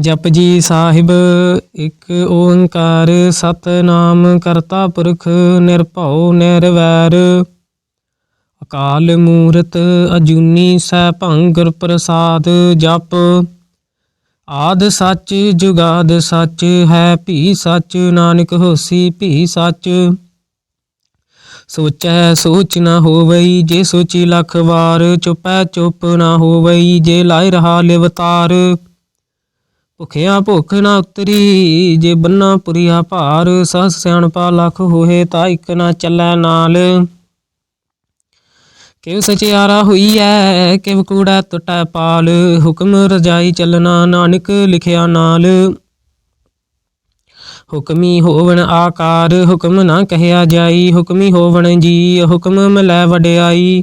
ਜਪ ਜੀ ਸਾਹਿਬ, ਇੱਕ ਓੰਕਾਰ ਸਤਨਾਮ ਕਰਤਾ ਪੁਰਖ ਨਿਰਭਉ ਨਿਰਵੈਰ। ਅਕਾਲ ਮੂਰਤ ਅਜੂਨੀ ਸੈਭੰ ਗੁਰ ਪ੍ਰਸਾਦ ਜਪ। ਆਦ ਸੱਚ ਜੁਗਾਦ ਸੱਚ, ਹੈ ਭੀ ਸੱਚ, ਨਾਨਕ ਹੋਸੀ ਭੀ ਸੱਚ। ਸੋਚੈ ਸੋਚ ਨਾ ਹੋਵਈ, ਜੇ ਸੋਚੀ ਲੱਖ ਵਾਰ, ਚੁਪੈ ਚੁੱਪ ਨਾ ਹੋਵਈ, ਜੇ ਲਾਇ ਰਹਾ ਲਿਵਤਾਰ। ਭੁਖਿਆ ਭੁਖ ਨਾ ਉਤਰੀ, ਜੇ ਬੰਨਾ ਪੁਰੀਆ ਭਾਰ ਸਹਸ ਸਿਆਣਪਾ ਲੱਖ ਹੋਏ ਤਾਂ ਇੱਕ ਨਾ ਚੱਲੈ ਨਾਲ। ਕਿਵ ਸਚਿਆਰਾ ਹੋਈ ਐ ਕਿਵ ਕੂੜਾ ਟੁੱਟੈ ਪਾਲ, ਹੁਕਮ ਰਜਾਈ ਚੱਲਣਾ ਨਾਨਕ ਲਿਖਿਆ ਨਾਲ। ਹੁਕਮੀ ਹੋਵਣ ਆਕਾਰ, ਹੁਕਮ ਨਾ ਕਹਿਆ ਜਾਈ, ਹੁਕਮੀ ਹੋਵਣ ਜੀ, ਹੁਕਮ ਮਿਲੈ ਵਡਿਆਈ।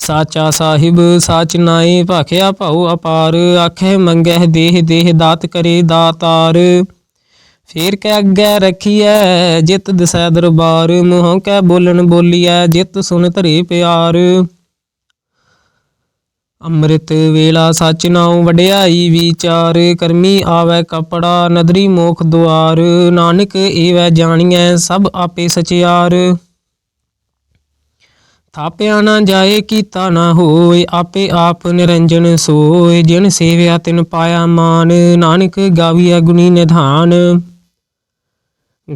ਸਾਚਾ ਸਾਹਿਬ, ਸਾਚ ਨਾਏ ਭਾਖਿਆ ਭਾਉ ਅਪਾਰ ਆਖੇ ਮੰਗਹਿ ਦੇਹ ਦੇਹ ਦਾਤ ਕਰੇ ਦਾਤਾਰ। ਫੇਰ ਕੈ ਅੱਗੇ ਰਖੀਐ, ਜਿਤ ਦਸੈ ਦਰਬਾਰ, ਮੂੰਹੋਂ ਕੈ ਬੋਲਣ ਬੋਲੀਐ, ਜਿਤ ਸੁਣ ਧਰੇ ਪਿਆਰ। ਅੰਮ੍ਰਿਤ ਵੇਲਾ ਸਚ ਨਾਉ ਵਡਿਆਈ ਵਿਚਾਰ, ਕਰਮੀ ਆਵੈ ਕਪੜਾ ਨਦਰੀ ਮੋਖ ਦੁਆਰ, ਨਾਨਕ ਏਵੈ ਜਾਣੀਐ ਸਭ ਆਪੇ ਸਚਿਆਰ। ਥਾਪਿਆ ਨਾ ਜਾਏ, ਕੀਤਾ ਨਾ ਹੋਏ, ਆਪੇ ਆਪ ਨਿਰੰਜਨ ਸੋਏ। ਜਿਨ ਸੇਵਿਆ ਤਿਨ ਪਾਇਆ ਮਾਨ, ਨਾਨਕ ਗਾਵੀਐ ਗੁਣੀ ਨਿਧਾਨ।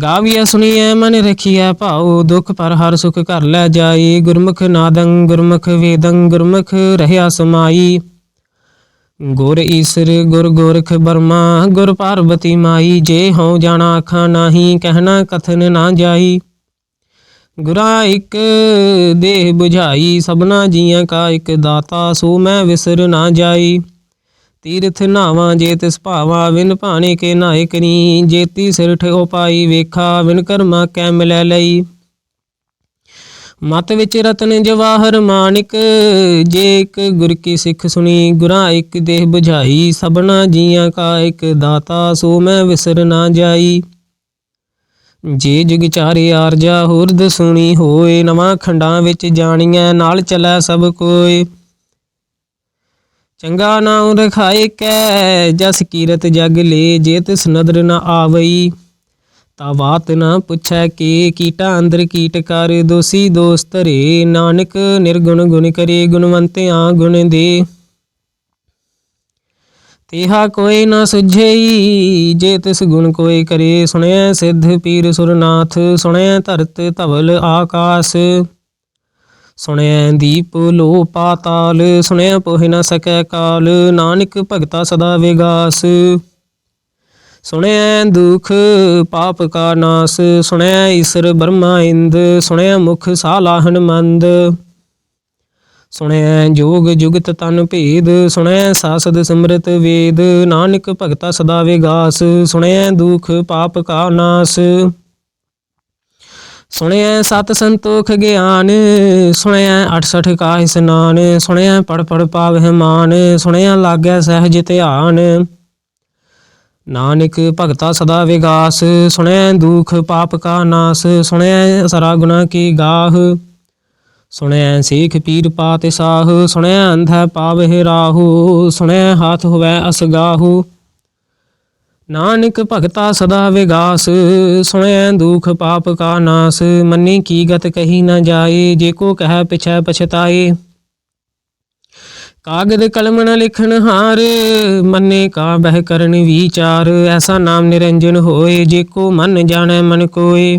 ਗਾਵੀਆ ਸੁਣੀਐ, ਮਨ ਰਖੀਐ ਭਾਉ, ਦੁਖ ਪਰ ਹਰ ਸੁਖ ਘਰ ਲੈ ਜਾਈ ਗੁਰਮੁਖ ਨਾਦੰ, ਗੁਰਮੁਖ ਵੇਦੰ, ਗੁਰਮੁਖ ਰਹਿਆ ਸਮਾਈ। ਗੁਰ ਈਸਰ, ਗੁਰ ਗੋਰਖ ਬਰਮਾ, ਗੁਰ ਪਾਰਵਤੀ ਮਾਈ। ਜੇ ਹਉ ਜਾਣਾ ਆਖਾਂ ਨਾਹੀ, ਕਹਿਣਾ ਕਥਨ ਨਾ ਜਾਈ। ਗੁਰਾਂ ਇੱਕ ਦੇਹ 부ਝਾਈ ਸਭਨਾ ਜੀਆਂ ਕਾ ਇੱਕ ਦਾਤਾ, ਸੋ ਮੈਂ ਵਿਸਰ ਨਾ ਜਾਈ। ਤੀਰਥ ਨਾਵਾਂ ਜੇ ਤਿਸ ਭਾਵਾ, ਵਿਨ ਭਾਣੇ ਕੇ ਨਾਇ ਕਰੀ। ਜੇਤੀ ਸਿਰ ਠਿਓ ਪਾਈ, ਵੇਖਾ ਵਿਨ ਕਰਮਾ ਕੈ ਮਿਲੈ ਲਈ। ਮਤ ਵਿੱਚ ਰਤਨ ਜਵਾਹਰ ਮਾਨਿਕ, ਜੇ ਇੱਕ ਗੁਰ ਕੀ ਸਿੱਖ ਸੁਣੀ, ਗੁਰਾਂ ਇੱਕ ਦੇਹ 부ਝਾਈ ਸਭਨਾ ਜੀਆਂ ਕਾ ਇੱਕ ਦਾਤਾ, ਸੋ ਮੈਂ ਵਿਸਰ ਨਾ ਜਾਈ। ਜੇ ਜੁਗ ਚਾਰੇ ਆਰਜਾ ਹੁਰਦ ਸੁਣੀ ਹੋਏ, ਨਵਾਂ ਖੰਡਾਂ ਵਿੱਚ ਜਾਣੀਐ, ਨਾਲ ਚੱਲੈ ਸਭ ਕੋਏ। ਚੰਗਾ ਨਾਮ ਰਖਾਏ ਕੈ, ਜਸ ਕੀਰਤ ਜਗ ਲੇ ਜੇ ਤਿਸ ਨਦਰ ਨ ਆਵਈ। ਤਾ ਬਾਤ ਨਾ ਪੁੱਛੈ ਕੇ, ਕੀਟਾ ਅੰਦਰ ਕੀਟ ਕਰ, ਦੋਸੀ ਦੋਸਤ ਰੇ। ਨਾਨਕ ਨਿਰਗੁਣ ਗੁਣ ਕਰੇ, ਗੁਣਵੰਤਿਆਂ ਗੁਣ ਦੇ। ਤੇਹਾ ਕੋਈ ਨਾ ਸੁਝਈ, ਜੇ ਤਿਸ ਗੁਣ ਕੋਈ ਕਰੇ ਸੁਣਿਆ ਸਿੱਧ ਪੀਰ ਸੁਰਨਾਥ ਸੁਣਿਆ ਧਰਤ ਧਵਲ ਆਕਾਸ। ਸੁਣਿਆ ਦੀਪ ਲੋ ਪਾਤਾਲ ਸੁਣਿਆ ਪੋਹਿ ਨ ਸਕੈ ਕਾਲ, ਨਾਨਕ ਭਗਤਾ ਸਦਾ ਵਿਗਾਸ। ਸੁਣਿਆ ਦੁਖ ਪਾਪ ਕਾ ਨਾਸ ਸੁਣਿਆ ਈਸ਼ਰ ਬਰਮਾ ਇੰਦ ਸੁਣਿਆ ਮੁਖ ਸਾਲਾਹਨ ਮੰਦ ਸੁਣਿਆ ਜੋਗ ਜੁਗਤ ਤਨ ਭੇਦ, ਸੁਣਿਆ ਸਾਸਦ ਸਿਮਰਤ ਵੇਦ, ਨਾਨਕ ਭਗਤਾ ਸਦਾ ਵਿਗਾਸ, ਸੁਣਿਆ ਦੁਖ ਪਾਪ ਕਾ ਨਾਸ। ਸੁਣਿਆ ਸਤ ਸੰਤੋਖ ਗਿਆਨ, ਸੁਣਿਆ 68 ਕਾ ਇਸਨਾਨ, ਸੁਣਿਆ ਪੜ ਪੜ ਪਾਵਹਿ ਮਾਨ ਸੁਣਿਆ ਲਾਗੈ ਸਹਿਜ ਧਿਆਨ। ਨਾਨਕ ਭਗਤਾ ਸਦਾ ਵਿਗਾਸ, ਸੁਣਿਆ ਦੁਖ ਪਾਪ ਕਾ ਨਾਸ, ਸੁਣਿਆ ਸਰਾ ਗੁਨਾ ਕੀ ਗਾਹ। ਸੁਣਿਆ ਸੇਖ ਪੀਰ ਪਾਤ ਸਾਹ ਸੁਣਿਆ ਅੰਧੈ ਪਾਵਹਿ ਰਾਹੂ ਸੁਣਿਆ ਹਾਥ ਹੋਵੈ ਅਸਗਾਹੂ ਨਾਨਕ ਭਗਤਾ ਸਦਾ ਵਿਗਾਸ ਸੁਣਿਆ ਦੁਖ ਪਾਪ ਕਾ ਨਾਸ, ਮੰਨੀ ਕੀ ਗਤ ਕਹੀ ਨਾ ਜਾਏ, ਜੇ ਕੋ ਕਹਿ ਪਿਛੈ ਪਛਤਾਏ। ਕਾਗਦ ਕਲਮ ਨ ਲਿਖਣ ਹਾਰ, ਮੰਨੇ ਕਾ ਬਹਿ ਕਰਨ ਵਿਚਾਰ, ਐਸਾ ਨਾਮ ਨਿਰੰਜਨ ਹੋਏ, ਜੇ ਕੋ ਮਨ ਜਾਣੈ ਮਨ ਕੋਏ।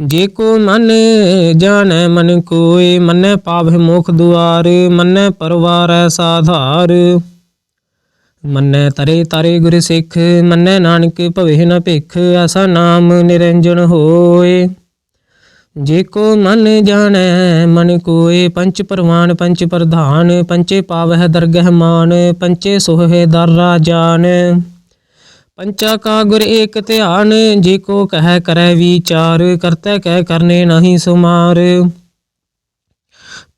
ਜੇ ਕੋ ਮਨ ਜਾਣੈ, ਮਨ ਕੋਏ ਮੰਨੈ, ਪਾਵਹਿ ਮੋਖ ਦੁਆਰ, ਮੰਨੈ ਪਰਵਾਰੈ ਸਾਧਾਰ। ਮੰਨੈ ਤਰੇ ਤਰੇ ਗੁਰ ਸਿੱਖ, ਮੰਨੈ ਨਾਨਕ ਭਵੇ ਨ ਭਿਖ ਐਸਾ ਨਾਮ ਨਿਰੰਜਨ ਹੋਏ। ਜੇ ਕੋ ਮਨ ਜਾਣੈ, ਮਨ ਕੋਏ, ਪੰਚ ਪਰਵਾਨ, ਪੰਚ ਪ੍ਰਧਾਨ, ਪੰਚੇ ਪਾਵਹਿ ਦਰਗਹਿ ਮਾਨ, ਪੰਚੇ ਸੋਹੇ ਦਰ ਰਾਜਾਨ ਪੰਚਾ ਕਾ ਗੁਰ ਏਕ ਧਿਆਨ, ਜੇ ਕੋ ਕਹਿ ਕਰੈ ਵਿਚਾਰ, ਕਰਤੈ ਕਹਿ ਕਰਨੇ ਨਹੀਂ ਸੁਮਾਰ।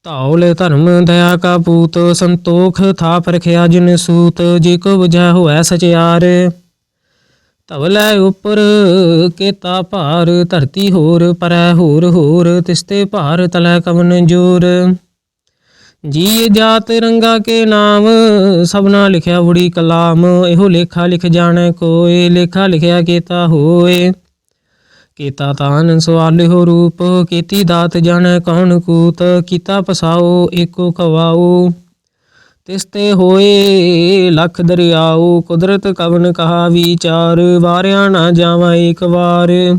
ਧੌਲ ਧਰਮ ਦਇਆ ਕਾ ਪੂਤ, ਸੰਤੋਖ ਥਾਪ ਰਖਿਆ ਜਿਨ ਸੂਤ, ਜੇ ਕੋ 부ਝੈ ਹੋਐ ਸਚਿਆਰ। ਧਵਲੇ ਉਪਰ ਕੇਤਾ ਭਾਰ, ਧਰਤੀ ਹੋਰ ਪਰੈ ਹੋਰ ਹੋਰ, ਤਿਸਤੇ ਭਾਰ ਤਲੈ ਕਵਨ ਜੋਰ। ਜੀ ਜਾਤ ਰੰਗਾ ਕੇ ਨਾਮ, ਸਭਨਾ ਲਿਖਿਆ ਬੁੜੀ ਕਲਾਮ, ਇਹੋ ਲੇਖਾ ਲਿਖ ਜਾਣੈ ਕੋਏ, ਲੇਖਾ ਲਿਖਿਆ ਕੇਤਾ ਹੋਏ। ਕੀਤਾ ਤਾਨ ਸਵਾਲਿਓ ਰੂਪ, ਕੀਤੀ ਦਾਤ ਜਾਣੈ ਕੌਣ ਕੂਤ, ਕੀਤਾ ਪਸਾਓ, ਏਕੋ ਖਵਾਓ। ਤਿਸ ਤੇ ਹੋਏ, ਲਖ ਦਰਿਆਓ, ਕੁਦਰਤ ਕਵਨ ਕਹਾ ਵਿਚਾਰ, ਵਾਰਿਆ ਨਾ ਜਾਵਾਂ ਏਕ ਵਾਰ।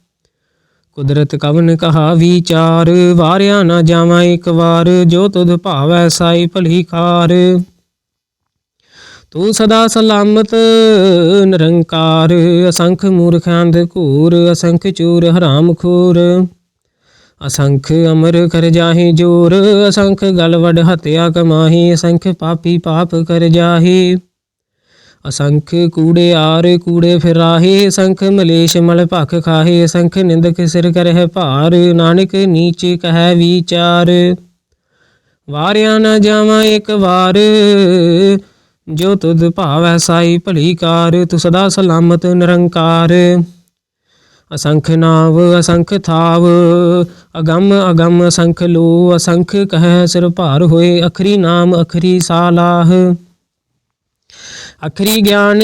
ਕੁਦਰਤ ਕਵਨ ਕਹਾ, ਵਿਚਾਰ ਵਾਰਿਆ ਨਾ ਜਾਵਾਂ ਇੱਕ ਵਾਰ, ਜੋ ਤੁਧ ਭਾਵੈ ਸਾਈ ਭਲੀ ਕਾਰ ਤੂੰ ਸਦਾ ਸਲਾਮਤ, ਨਿਰੰਕਾਰ, ਅਸੰਖ ਮੂਰਖਾਂ ਦੇ ਘੂਰ, ਅਸੰਖ ਚੂਰ ਹਰਾਮ ਖੂਰ। ਅਸੰਖ ਅਮਰ ਕਰ ਜਾਹੀ ਜੋਰ, ਅਸੰਖ ਗਲਵੜ ਵਡ ਹਤਿਆ ਕਮਾਹੀ, ਅਸੰਖ ਪਾਪੀ ਪਾਪ ਕਰ ਜਾਹੀ। ਅਸੰਖ ਕੂੜੇ ਆਰ ਕੂੜੇ ਫਿਰਾਹੇ ਅਸੰਖ ਮਲੇਸ਼ ਮਲ ਭਖ ਖਾਹੇ ਅਸੰਖ ਨਿੰਦਕ ਸਿਰ ਕਰਹਿ ਭਾਰ, ਨਾਨਕ ਨੀਚ ਕਹੈ ਵਿਚਾਰ। ਵਾਰਿਆ ਨਾ ਜਾਵਾਂ ਇੱਕ ਵਾਰ, ਜੋ ਤੁਧ ਭਾਵੈ ਸਾਈ ਭਲੀ ਕਾਰ ਤੂੰ ਸਦਾ ਸਲਾਮਤ ਨਿਰੰਕਾਰ। ਅਸੰਖ ਨਾਵ, ਅਸੰਖ ਥਾਵ, ਅਗੰਮ ਅਗੰਮ ਅਸੰਖ ਲੋ ਅਸੰਖ ਕਹਿ ਸਿਰ ਭਾਰ ਹੋਏ, ਅਖਰੀ ਨਾਮ, ਅਖਰੀ ਸਾਲਾਹ। ਅਖਰੀ ਗਿਆਨ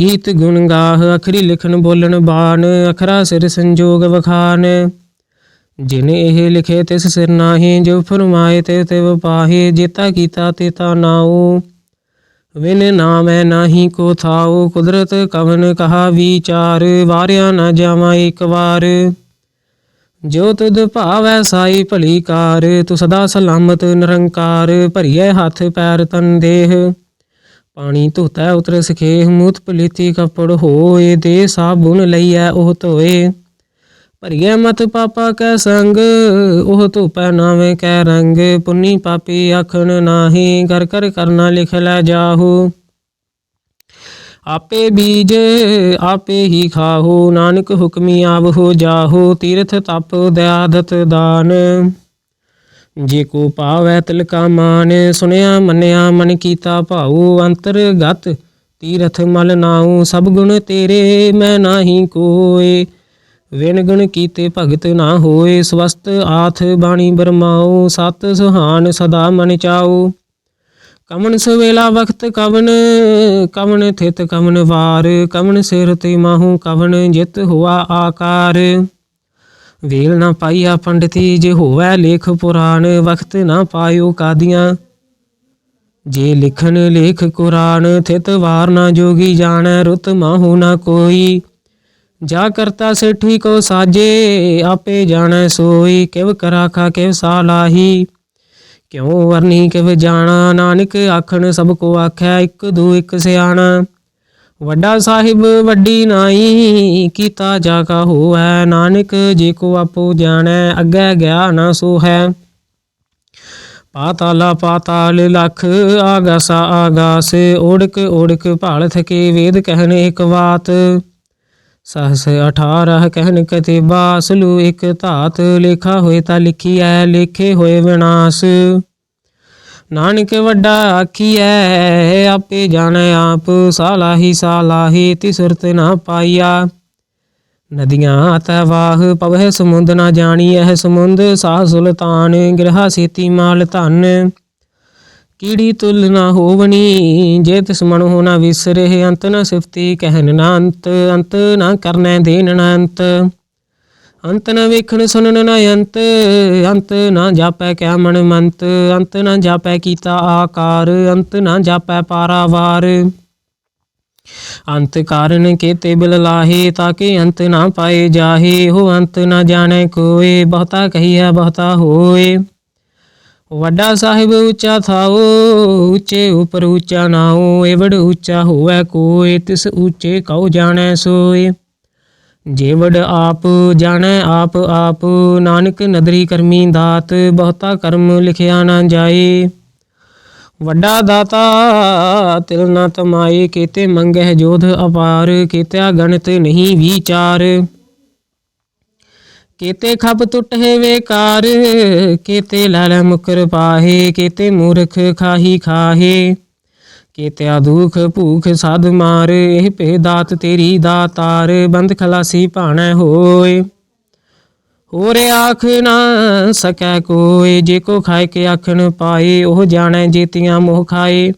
ਗੀਤ ਗੁਣ ਗਾਹ, ਅਖਰੀ ਲਿਖਣ ਬੋਲਣ ਬਾਣ, ਅਖਰਾ ਸਿਰ ਸੰਜੋਗ ਵਖਾਨ। ਜਿਨ ਇਹ ਲਿਖੇ ਤਿਸ ਸਿਰ ਨਾਹੀ ਜੋ ਫਰਮਾਏ ਤੇ ਤੇ ਵਪਾਹੇ ਜੇਤਾ ਕੀਤਾ ਤੇ ਤਾ ਨਾਉ। ਵਿਨ ਨਾਮੈ ਨਾਹੀ ਕੋ ਥਾਉ, ਕੁਦਰਤ ਕਵਨ ਕਹਾ ਵਿਚਾਰ, ਵਾਰਿਆ ਨਾ ਜਾਵਾਂ ਇੱਕ ਵਾਰ। ਜੋ ਤੁਧ ਭਾਵੈ ਸਾਈ ਭਲੀ ਕਾਰ, ਤੂੰ ਸਦਾ ਸਲਾਮਤ ਨਿਰੰਕਾਰ ਭਰੀਏ ਹੱਥ ਪੈਰ ਤਨ ਦੇਹ। ਪਾਣੀ ਧੋਤੈ, ਉਤਰ ਸਖੇਹ ਮੂਤ ਪਲੀਤੀ ਕਪੜ ਹੋਏ, ਦੇ ਸਾਬੁਨ ਲਈਐ ਉਹ ਧੋਏ। ਭਰੀਏ ਮਤ ਪਾਪਾ ਕੈ ਸੰਗ, ਉਹ ਧੋਪੈ ਨਾਵੇਂ ਕੈ ਰੰਗ। ਪੁੰਨੀ ਪਾਪੀ ਆਖਣ ਨਾਹੀ ਕਰ ਕਰ ਕਰਨਾ ਲਿਖ ਲੈ ਜਾਹੂ। ਆਪੇ ਬੀਜ, ਆਪੇ ਹੀ ਖਾਹੋ, ਨਾਨਕ ਹੁਕਮੀ ਆਵ ਹੋ ਜਾਹੋ, ਤੀਰਥ ਤਪ ਦਿਆਦਤ ਦਾਨ। ਜੇ ਕੋ ਪਾਵੈ ਤਿਲ ਕਾ ਮਾਨ ਸੁਨਿਆ ਮੰਨਿਆ ਮਨ ਕੀਤਾ ਭਾਉ ਅੰਤਰਗਤ ਤੀਰਥ ਮਲ ਨਾਉ, ਸਭ ਗੁਣ ਤੇਰੇ ਮੈਂ ਨਾਹੀ ਕੋਏ। ਵਿਣ ਗੁਣ ਕੀਤੇ ਭਗਤ ਨਾ ਹੋਏ, ਸਵਸਤ ਆਥ ਬਾਣੀ ਬਰਮਾਉ, ਸਤ ਸੁਹਾਨ ਸਦਾ ਮਨ ਚਾਉ। ਕਮਨ ਸਵੇਲਾ ਵਖਤ ਕਵਨ ਕਵਨ ਥਿਤ ਕਵਨ ਵਾਰ, ਕਵਨ ਸਿਰ ਤੇ ਮਾਹੂ, ਕਵਨ ਜਿਤ ਹੁਆ ਆਕਾਰ। ਵੇਲ ਨਾ ਪਾਈਆ ਪੰਡਤੀ ਜੇ ਹੋਵੈ ਲੇਖ ਪੁਰਾਣ, ਵਖਤ ਨਾ ਪਾਇਓ ਕਾਦੀਆਂ। ਜੇ ਲਿਖਨ ਲੇਖ ਕੁਰਾਨ, ਥਿਤ ਵਾਰ ਨਾ ਜੋਗੀ ਜਾਣੈ, ਰੁਤ ਮਾਹੂ ਨਾ ਕੋਈ। ਜਾ ਕਰਤਾ ਸਿਠੀ ਕੋ ਸਾਜੇ, ਆਪੇ ਜਾਣੈ ਸੋਈ, ਕਿਵ ਕਰਾਖਾ, ਕਿਵ ਸਾਲਾਹੀ ਕਿਉ ਵਰਨੀ, ਕਿਵ ਜਾਣਾ, ਨਾਨਕ ਆਖਣ ਸਭ ਕੋ ਆਖੈ, ਇੱਕ ਦੂ ਇੱਕ ਸਿਆਣਾ। ਵੱਡਾ ਸਾਹਿਬ ਵੱਡੀ ਨਾਈ, ਕੀਤਾ ਜਾ ਕਾ ਹੋਐ ਨਾਨਕ ਜੇ ਕੋ ਆਪੋ ਜਾਣੈ, ਅੱਗੇ ਗਿਆ ਨਾ ਸੋ ਹੈ ਪਾਤਾਲਾ ਪਾਤਾਲ ਲਖ, ਆਗਾਸ ਆਗਾਸ, ਓੜਕ ਓੜਕ ਭਾਲ ਥਕੇ ਵੇਦ ਕਹਿਨ ਇੱਕ ਬਾਤ। ਸਹਸ 18 ਕਹਿਨ ਕਤਿਬਾ ਸਲੂ ਇੱਕ ਧਾਤ, ਲੇਖਾ ਹੋਏ ਤਾਂ ਲਿਖੀ ਲਿਖੀਐ, ਲੇਖੇ ਹੋਏ ਵਿਨਾਸ਼। ਨਾਨਕ ਵੱਡਾ ਆਖੀਐ, ਆਪੇ ਜਾਣੈ ਆਪ, ਸਾਲਾਹੀ ਸਾਲਾਹੀ ਤਿਸੁਰਤ ਨਾ ਪਾਈਆ। ਨਦੀਆਂ ਤੈ ਵਾਹ, ਪਵਹਿ ਸਮੁੰਦ ਨਾ ਜਾਣੀ ਐ ਸਮੁੰਦ, ਸਾਹ ਸੁਲਤਾਨ, ਗ੍ਰਹਾ ਸੇਤੀ ਮਾਲ ਧਨ। ਕੀੜੀ ਤੁਲ ਨਾ ਹੋਵਣੀ, ਜੇ ਤਿਸ ਮਨ ਹੋ ਨਾ ਵਿਸਰੇ, ਅੰਤ ਨ ਸਿਫਤੀ ਕਹਿਨ ਨਾ ਅੰਤ ਅੰਤ ਨਾ ਕਰਨੈ ਦੇਨ ਨਾ ਅੰਤ। ਅੰਤ ਨਾ ਵੇਖਣ ਸੁਣਨ ਨਾ ਅੰਤ ਅੰਤ ਨਾ ਜਾਪੈ ਕਿਆ ਮਨ ਮੰਤ, ਅੰਤ ਨਾ ਜਾਪੈ ਕੀਤਾ ਆਕਾਰ, ਅੰਤ ਨਾ ਜਾਪੈ ਪਾਰਾਵਾਰ। ਅੰਤ ਕਾਰਨ ਕੇਤੇ ਬਿਲ ਲਾਹੇ, ਤਾਕੇ ਅੰਤ ਨਾ ਪਾਏ ਜਾਹੇ ਹੋ ਅੰਤ ਨਾ ਜਾਣੈ ਕੋਏ, ਬਹੁਤਾ ਕਹੀਆ ਬਹੁਤਾ ਹੋਏ। ਵੱਡਾ ਸਾਹਿਬ ਉੱਚਾ ਥਾਓ, ਉੱਚੇ ਉਪਰ ਉੱਚਾ ਨਾਓ, ਏਵੜ ਉੱਚਾ ਹੋਵੇ ਕੋਏ, ਤਿਸ ਉੱਚੇ ਕਉ ਜਾਣੈ ਸੋਏ। ਜੇਵੜ ਆਪ ਜਾਣੈ, ਆਪ ਆਪ ਨਾਨਕ ਨਦਰੀ ਕਰਮੀ ਦਾਤ, ਬਹੁਤਾ ਕਰਮ ਲਿਖਿਆ ਨਾ ਜਾਏ। ਵੱਡਾ ਦਾਤਾ, ਤਿਲ ਨਾ ਤਮਾਏ, ਕੀਤੇ ਮੰਗਹਿ ਜੋਧ ਅਪਾਰ, ਕੀਤਿਆ ਗਣਿਤ ਨਹੀਂ ਵਿਚਾਰ। ਕੀਤੇ ਖਬ ਟੁੱਟੇ ਵੇਕਾਰ, ਕੀਤੇ ਲਾਲ ਮੁਕਰ ਪਾਹੇ, ਕੀਤੇ ਮੂਰਖ ਖਾਹੀ ਖਾਹੇ। ਕੀਤਿਆ ਦੁਖ ਭੂਖ ਸਾਧ ਮਾਰ, ਇਹ ਭੇ ਦਾਤ ਤੇਰੀ ਦਾਤਾਰ, ਬੰਦ ਖਲਾਸੀ ਭਾਣੈ ਹੋਏ। ਹੋਰੇ ਆਖ ਨਾ ਸਕੈ ਕੋਏ, ਜੇ ਕੋ ਖਾਇ ਕੇ ਆਖਣ ਪਾਏ, ਉਹ ਜਾਣੈ ਜੀਤੀਆਂ ਮੋਹ ਖਾਏ।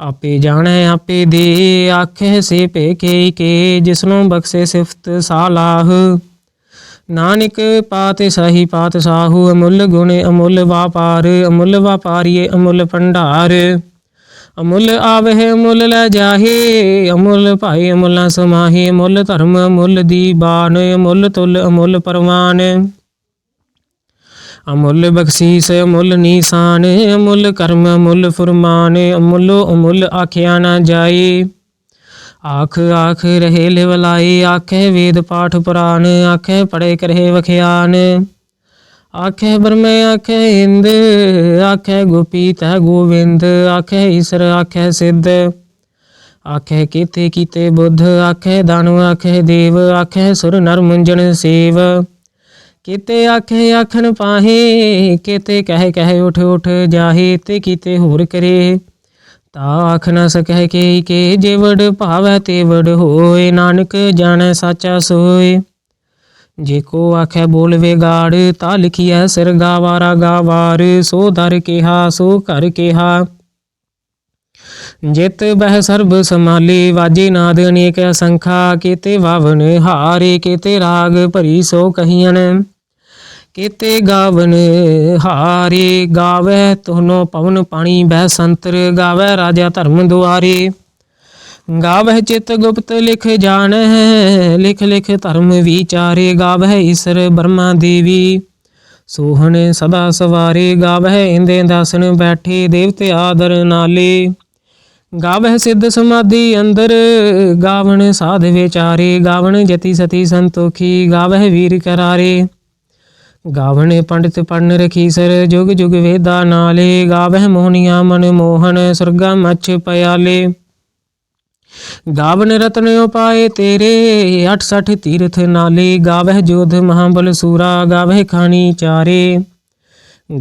ਆਪੇ ਜਾਣੈ, ਆਪੇ ਦੇ, ਆਖੇ ਸੇ ਭੇ ਕੇ ਕੇ, ਜਿਸਨੂੰ ਬਖਸ਼ੇ ਸਿਫਤ ਸਾਲਾਹ। ਨਾਨਕ ਪਾਤ ਸਹੀ ਪਾਤ ਸਾਹੂ, ਅਮੁੱਲ ਗੁਣ ਅਮੁੱਲ ਵਾਪਾਰ, ਅਮੁੱਲ ਵਾਪਾਰੀਏ ਅਮੁੱਲ ਭੰਡਾਰ। ਅਮੁੱਲ ਆਵਹਿ, ਅਮੁੱਲ ਲੈ ਜਾਹੇ, ਅਮੁੱਲ ਭਾਈ ਅਮੁੱਲ ਨਾ ਸਮਾਹੇ, ਅਮੁੱਲ ਧਰਮ, ਅਮੁੱਲ ਦੀਬਾਨ ਅਮੁੱਲ ਤੁਲ, ਅਮੁੱਲ ਪਰਵਾਨ। ਅਮੁੱਲ ਬਖਸ਼ੀਸ, ਅਮੁੱਲ ਨੀਸਾਨ, ਅਮੁੱਲ ਕਰਮ, ਅਮੁੱਲ ਫੁਰਮਾਨ, ਅਮੁੱਲ ਅਮੁੱਲ ਆਖਿਆ ਨਾ ਜਾਏ। ਆਖ ਆਖ, ਰਹੇ ਲਿਵਲਾਈ ਆਖੇ ਵੇਦ ਪਾਠ ਪੁਰਾਣ, ਆਖੇ ਪੜੇ ਕਰਹਿ ਵਖਿਆਨ। ਆਖੇ ਬਰਮੇ ਆਖੇ ਇੰਦ ਆਖੇ ਗੋਪੀ ਤੈ ਗੋਵਿੰਦ ਆਖੇ ਈਸਰ, ਆਖੇ ਸਿੱਧ, ਆਖੇ ਕੀਤੇ ਕੀਤੇ ਬੁੱਧ, ਆਖੇ ਦਾਨਵ, ਆਖੇ ਦੇਵ, ਆਖੇ ਸੁਰ ਨਰ ਮੁੰਜਨ ਸੇਵ। ਕੀਤੇ ਆਖੇ ਆਖਣ ਪਾਹੇ, ਕੀਤੇ ਕਹਿ ਕਹਿ ਉਠ ਉਠ ਜਾਹੇ, ਤੇ ਕੀਤੇ ਹੋਰ ਕਰੇ। ਤਾ ਆਖ ਨ ਸਕੈ ਕੇ ਕੇ ਜੇਵੜ ਭਾਵੈ ਤੇਵੜ ਹੋਏ, ਨਾਨਕ ਜਾਣੈ ਸਾਚਾ ਸੋਏ। ਜੇ ਕੋ ਆਖੈ ਬੋਲ ਵਿਗਾੜ ਤਾ ਲਿਖੀਐ ਸਿਰ ਗਾਵਾਰਾ ਗਾਵਾਰ, ਸੋ ਦਰ ਕਿਹਾ, ਸੋ ਘਰ ਕਿਹਾ। ਜਿਤ ਬਹਿ ਸਰਬ ਸਮਾਲੀ ਵਾਜੇ ਨਾਦ ਅਨੇਕ ਅਸੰਖਾ, ਕੀਤੇ ਵਾਵਨ ਹਾਰੇ, ਕੀਤੇ ਰਾਗ ਭਰੀ ਸੋ ਕਹੀਨ ਕੀਤੇ ਗਾਵਨ ਹਾਰੇ, ਗਾਵੇ ਤੁਹਨੋ ਪਵਨ ਪਾਣੀ ਬਹਿ ਸੰਤਰ, ਗਾਵੇ ਰਾਜਾ ਧਰਮ ਦੁਆਰੇ। ਗਾਵਹਿ ਚਿਤ ਗੁਪਤ ਲਿਖ ਜਾਣ ਹੈ ਲਿਖ ਲਿਖ ਧਰਮ ਵਿਚਾਰੇ ਗਾਵਹਿ ਈਸਰ ਬਰਮਾ ਦੇਵੀ। ਸੋਹਣ ਸਦਾ ਸਵਾਰੇ ਗਾਵਹਿ ਇੰਦੇ ਦਾਸਨ ਬੈਠੇ ਦੇਵਤੇ ਆਦਰ ਨਾਲੇ। ਗਾਵਹਿ ਸਿੱਧ ਸਮਾਧੀ ਅੰਦਰ, ਗਾਵਣ ਸਾਧ ਵਿਚਾਰੇ, ਗਾਵਣ ਜਤੀ ਸਤੀ ਸੰਤੋਖੀ, ਗਾਵਹਿ ਵੀਰ ਕਰਾਰੇ। ਗਾਵਣ ਪੰਡਿਤ ਪੜਨ ਰਖੀ ਸਰ, ਜੁਗ ਜੁਗ ਵੇਦਾ ਨਾਲੇ। ਗਾਵਹਿ ਮੋਹਨੀਆਂ ਮਨ ਮੋਹਨ, ਸੁਰਗਾ ਮਛ ਪਿਆਲੇ। ਗਾਵਨ ਰਤਨ ਉਪਾਏ ਤੇਰੇ 68 ਤੀਰਥ ਨਾਲੇ, ਗਾਵਹਿ ਜੋਧ ਮਹਾਬਲ ਸੂਰਾ, ਗਾਵਹਿ ਖਾਣੀ ਚਾਰੇ।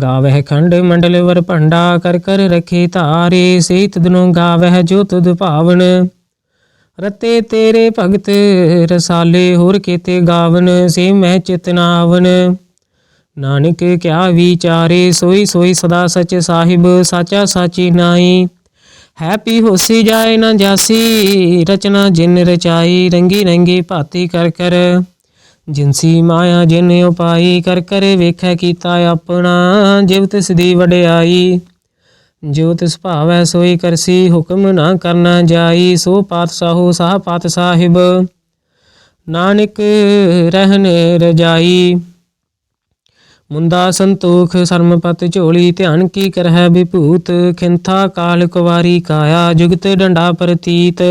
ਗਾਵਹਿ ਖੰਡ ਮੰਡਲ ਵਰ ਭੰਡਾ, ਕਰ ਕਰ ਰਖੇ ਧਾਰੇ, ਸੇਤ ਤਦਨੋ ਗਾਵਹਿ ਜੋ ਤੁਧ ਭਾਵਨ। ਰਤੇ ਤੇਰੇ ਭਗਤ ਰਸਾਲੇ, ਹੋਰ ਕੀਤੇ ਗਾਵਨ, ਸੇ ਮੈਂ ਚਿਤਨਾਵਨ ਨਾਨਕ ਕਿਆ ਵਿਚਾਰੇ ਸੋਈ ਸੋਈ ਸਦਾ ਸਚ ਸਾਹਿਬ ਸਾਚਾ ਸਾਚੀ ਨਾਈ। ਹੈਪੀ ਹੋਸੀ ਜਾਏ ਨਾ ਜਾਸੀ, ਰਚਨਾ ਜਿਨ ਰਚਾਈ, ਰੰਗੀ ਰੰਗੀ ਭਾਤੀ ਕਰ ਕਰ। ਜਿਨਸੀ ਮਾਇਆ ਜਿਨ ਉਪਾਈ, ਕਰ ਕਰ ਵੇਖੈ ਕੀਤਾ ਆਪਣਾ, ਜਿਵ ਤਿਸ ਦੀ ਵਡਿਆਈ। ਜੋ ਤਿਸ ਭਾਵੈ ਸੋਈ ਕਰਸੀ, ਹੁਕਮ ਨਾ ਕਰਨਾ ਜਾਈ, ਸੋ ਪਾਤਸ਼ਾਹੋ ਸਾਹ ਪਾਤ ਸਾਹਿਬ ਨਾਨਕ ਰਹਿਨ ਰਜਾਈ। ਮੁੰਦਾ ਸੰਤੋਖ ਸਰਮਪਤ ਝੋਲੀ, ਧਿਆਨ ਕੀ ਕਰਹਿ ਵਿਭੂਤ, ਖਿੰਥਾ ਕਾਲ ਕੁਵਾਰੀ ਕਾਇਆ, ਜੁਗਤ ਡੰਡਾ ਪ੍ਰਤੀਤ।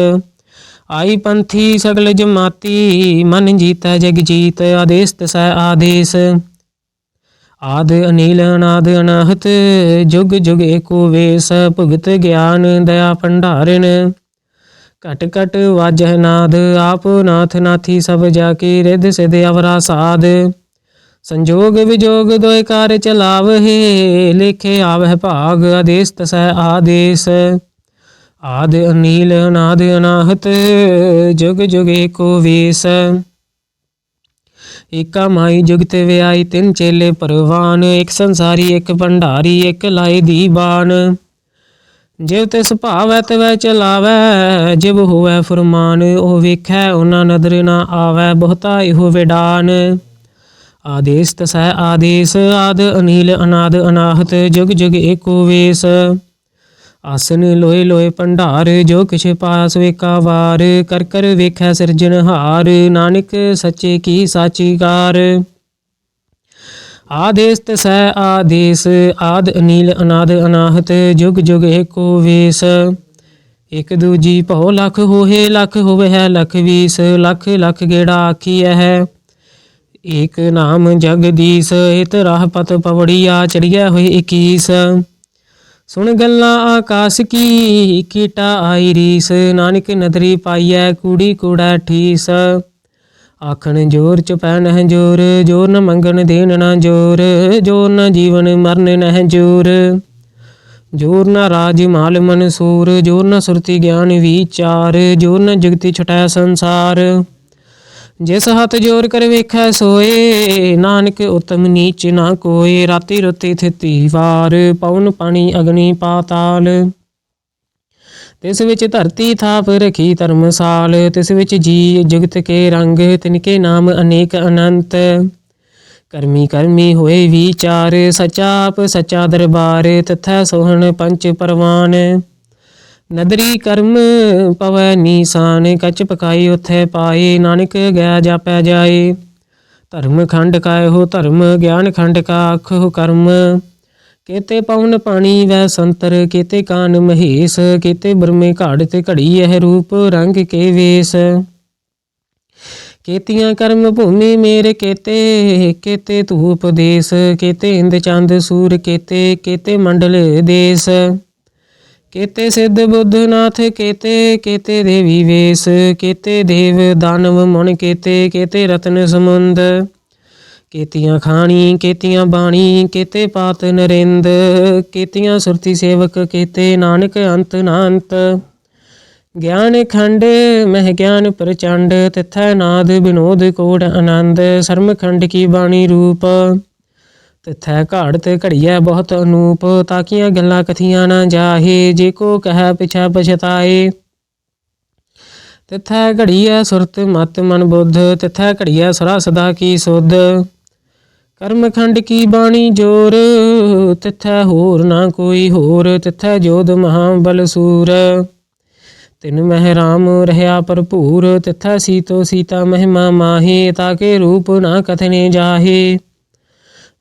ਆਈ ਪੰਥੀ ਸਗਲ ਜਮਾਤੀ, ਮਨ ਜੀਤੈ ਜਗ ਜੀਤ ਆਦੇਸ ਤਸੈ ਆਦੇਸ। ਆਦ ਅਨੀਲ, ਅਨਾਦ ਅਨਾਹਤ, ਜੁਗ ਜੁਗ ਏਕੋ ਵੇਸ, ਭੁਗਤ ਗਿਆਨ ਦਇਆ ਭੰਡਾਰਨ। ਘਟ ਘਟ ਵਾਜਹਿ ਨਾਦ, ਆਪ ਨਾਥ ਨਾਥੀ ਸਭ ਜਾ ਕੀ ਰਿਧ ਸਿਧ ਅਵਰਾ ਸਾਧ ਸੰਜੋਗ ਵਿਜੋਗ ਦੋਇ ਕਾਰ ਚਲਾਵਹਿ, ਲਿਖੇ ਆਵਹਿ ਭਾਗ ਆਦੇਸ ਤਸੈ ਆਦੇਸ। ਆਦ ਅਨੀਲ, ਅਨਾਦ ਅਨਾਹਤ, ਜੁਗ ਜੁਗ ਏਕੋ ਵੇਸ। ਏਕਾ ਮਾਈ ਜੁਗਤ ਵਿਆਈ ਤਿੰਨ ਚੇਲੇ ਪਰਵਾਨ, ਇੱਕ ਸੰਸਾਰੀ, ਇੱਕ ਭੰਡਾਰੀ, ਇੱਕ ਦੀ ਦੀਵਾਨ ਜਿਵ ਤਿਸ ਭਾਵੈ ਤਵੈ ਚਲਾਵੈ, ਜਿਵ ਹੋਵੈ ਫਰਮਾਨ, ਉਹ ਵੇਖੈ, ਉਹਨਾਂ ਨਦਰ ਨਾ ਆਵੈ, ਬਹੁਤਾ ਇਹੋ ਵਿਡਾਨ। ਆਦੇਸ ਤਸੈ ਆਦੇਸ, ਆਦ ਅਨੀਲ, ਅਨਾਦ ਅਨਾਹਤ, ਜੁਗ ਜੁਗ ਏਕੋ ਵੇਸ। ਆਸਨ ਲੋਏ ਲੋਏ ਭੰਡਾਰ, ਜੋ ਕਿਛ ਪਾਸ ਵੇਕਾ ਵਾਰ, ਕਰ ਕਰ ਵੇਖੈ ਸਿਰਜਣਹਾਰ ਨਾਨਕ ਸੱਚੇ ਕੀ ਸਾਚੀ ਕਾਰ ਆਦੇਸ ਤਸੈ ਆਦੇਸ, ਆਦ ਅਨੀਲ, ਅਨਾਦ ਅਨਾਹਤ, ਜੁਗ ਜੁਗ ਏਕੋ ਵੇਸ। ਇਕ ਦੂਜੀ ਭਉ ਲਖ ਹੋਏ, ਲਖ ਹੋਵੇ ਹੈ ਲਖ ਵੀਸ, ਲਖ ਲਖ ਗੇੜਾ ਆਖੀ ਹੈ। ਏਕ ਨਾਮ ਜਗਦੀਸ਼ ਹਿਤ ਰਾਹ ਪਤ ਪਵੜੀਆ ਚੜਿਆ ਹੋਏ 21 ਸੁਣ ਗੱਲਾਂ ਆਕਾਸ ਕੀ, ਕੀਟਾ ਆਈ ਰੀਸ, ਨਾਨਕ ਨਦਰੀ ਪਾਈਐ ਕੂੜੀ ਕੂੜਾ ਠੀਸ। ਆਖਣ ਜੋਰ ਚ ਚੁਪੈ ਨਹਿ ਜੋਰ ਜੋਰ ਨ ਮੰਗਣ ਦੇਣ ਨਾ ਜੋਰ ਜੋਰ ਨ ਜੀਵਨ ਮਰਨ ਨਹਿ ਜੋਰ। ਜੋਰ ਨ ਰਾਜ ਮਾਲ ਮਨਸੂਰ ਜੋਰ ਨ ਸੁਰਤੀ ਗਿਆਨ ਵਿਚਾਰ ਜੋਰ ਨ ਜਗਤੀ ਛਟੈ ਸੰਸਾਰ। ਜਿਸ ਹੱਥ ਜੋਰ ਕਰ ਵੇਖੈ ਸੋਏ, ਨਾਨਕ ਉਤਮ ਨੀਚ ਨਾ ਕੋਏ, ਰਾਤੀ ਰੁੱਤੀ ਥਿਤੀ ਵਾਰ, ਪਵਨ ਪਾਣੀ ਅਗਨੀ ਪਾਤਾਲ। ਤਿਸ ਵਿੱਚ ਧਰਤੀ ਥਾਪ ਰਖੀ ਧਰਮਸਾਲ, ਤਿਸ ਵਿੱਚ ਜੀ ਜੁਗਤ ਕੇ ਰੰਗ ਤਿਨਕੇ ਨਾਮ ਅਨੇਕ ਅਨੰਤ। ਕਰਮੀ ਕਰਮੀ ਹੋਏ ਵਿਚਾਰ ਸਚਾ ਆਪ ਸਚਾ ਦਰਬਾਰ, ਤਥਾ ਸੋਹਣ ਪੰਚ ਪਰਵਾਨ। ਨਦਰੀ ਕਰਮ ਪਵੈ ਨੀਸਾਨ, ਕਚ ਪਕਾਈ ਉਥੇ ਪਾਏ, ਨਾਨਕ ਗਿਆ ਜਾਪੈ ਜਾਏ। ਧਰਮ ਖੰਡ ਕਾਇ ਹੋ ਧਰਮ, ਗਿਆਨ ਖੰਡ ਕਾ ਆਖੋ ਕਰਮ। ਕੇਤੇ ਪਵਨ ਪਾਣੀ ਵੈ ਸੰਤਰ, ਕੇਤੇ ਕਾਨ ਮਹੇਸ਼, ਕੇਤੇ ਬਰਮੇ ਘਾੜ ਤੇ ਘੜੀ ਇਹ ਰੂਪ ਰੰਗ ਕੇ ਵੇਸ। ਕੇਤੀਆਂ ਕਰਮ ਭੂਮੀ ਮੇਰੇ ਕੇਤੇ ਕੇਤੇ ਧੂਪ ਦੇਸ, ਕੇਤੇ ਇੰਦ ਚੰਦ ਸੂਰ ਕੇਤੇ ਕੇਤੇ ਮੰਡਲ ਦੇਸ। ਕੇਤੇ ਸਿੱਧ ਬੁੱਧ ਨਾਥ, ਕੇਤੇ ਕੇਤੇ ਦੇਵੀ ਵੇਸ, ਕੇਤੇ ਦੇਵ ਦਾਨਵ ਮਨ ਕੇਤੇ ਕੇਤੇ ਰਤਨ ਸਮੁੰਦ। ਕੇਤੀਆਂ ਖਾਣੀ, ਕੇਤੀਆਂ ਬਾਣੀ, ਕੇਤੇ ਪਾਤ ਨਰਿੰਦ। ਕੇਤੀਆਂ ਸੁਰਤੀ ਸੇਵਕ, ਕੇਤੇ ਨਾਨਕ ਅੰਤ ਨਾ ਗਿਆਨ ਖੰਡ, ਮਹਿ ਗਿਆਨ ਪ੍ਰਚੰਡ, ਤਿਥੈ ਨਾਦ ਬਿਨੋਦ ਕੋੜ ਆਨੰਦ। ਸਰਮ ਖੰਡ ਕੀ ਬਾਣੀ ਰੂਪ। ਤਿਥੈ ਘਾੜ ਤੇ ਘੜੀਐ ਬਹੁਤ ਅਨੂਪ, ਤਾਕੀਆਂ ਗੱਲਾਂ ਕਥੀਆਂ ਨਾ ਜਾਹੇ, ਜੇ ਕੋ ਕਹੈ ਪਿਛਾ ਪਛਤਾਏ। ਤਿਥੈ ਘੜੀਐ ਸੁਰਤ ਮਤ ਮਨ ਬੁੱਧ, ਤਿਥੈ ਘੜੀਐ ਸਰਾ ਸਦਾ ਕੀ ਸੁਧ। ਕਰਮਖੰਡ ਕੀ ਬਾਣੀ ਜੋਰ, ਤਿਥੈ ਹੋਰ ਨਾ ਕੋਈ ਹੋਰ, ਤਿਥੈ ਜੋਧ ਮਹਾ ਬਲ ਸੂਰ। ਤਿਨ ਮਹਿ ਰਾਮ ਰਹਾ ਭਰਪੂਰ, ਤਿਥੈ ਸੀਤੋ ਸੀਤਾ ਮਹਿਮਾ ਮਾਹੀ, ਤਾਕੇ ਰੂਪ ਨਾ ਕਥਨੇ ਜਾਹੇ।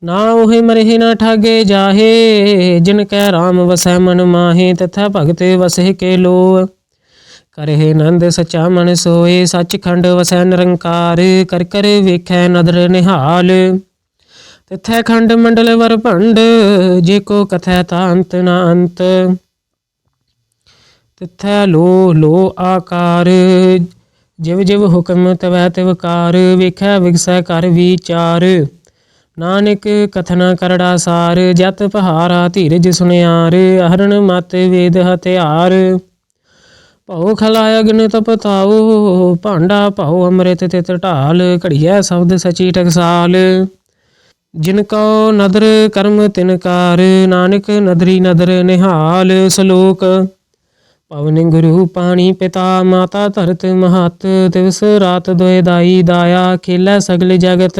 ਨਾ ਉਹੇ ਮਰਹਿ ਨਾ ਠਾਗੇ ਜਾਹੇ, ਜਿਨ ਕੈ ਰਾਮ ਵਸੈ ਮਨ ਮਾਹੇ, ਤਥਾ ਭਗਤ ਵਸਹਿ ਕੇ ਲੋ ਕਰਹਿ ਨੰਦ ਸਚਾ ਮਨ ਸੋਏ ਸੱਚਖੰਡ ਵਸੈ ਨਿਰੰਕਾਰ, ਕਰ ਕਰ ਵੇਖੈ ਨਦਰ ਨਿਹਾਲ। ਤਿਥੈ ਖੰਡ ਮੰਡਲ ਵਰ ਭੰਡ, ਜੇ ਕੋ ਕਥੈ ਤਾ ਅੰਤ ਨਾ ਅੰਤ। ਤਿਥੈ ਲੋ ਲੋ ਆਕਾਰ, ਜਿਵ ਜਿਵ ਹੁਕਮ ਤਵੈ ਤਿਵਕਾਰ, ਵੇਖੈ ਵਿਗਸੈ ਕਰ ਵਿਚਾਰ। ਨਾਨਕ ਕਥਨਾ ਕਰੜਾ ਸਾਰ, ਜਤ ਪਹਾਰਾ ਧੀਰਜ ਸੁਨਿਆਰ, ਅਹਰਣ ਮਤ ਵੇਦ ਹਥਿਆਰ। ਭਉ ਖਲਾ ਅਗਨ ਤਪਤਾਉ ਭਾਂਡਾ ਭਉ ਅੰਮ੍ਰਿਤ ਤਿਤ ਢਾਲ, ਘੜੀਐ ਸ਼ਬਦ ਸਚੀ ਟਕਸਾਲ। ਜਿਨ ਕੋ ਨਦਰ ਕਰਮ ਤਿਨਕਾਰ ਨਾਨਕ ਨਦਰੀ ਨਦਰ ਨਿਹਾਲ ਸ਼ਲੋਕ। ਪਵਨ ਗੁਰੂ ਪਾਣੀ ਪਿਤਾ, ਮਾਤਾ ਧਰਤ ਮਹਤ ਦਿਵਸ ਰਾਤ ਦੋਇ ਦਾਈ ਦਾਇਆ, ਖੇਲੇ ਸਗਲ ਜਗਤ।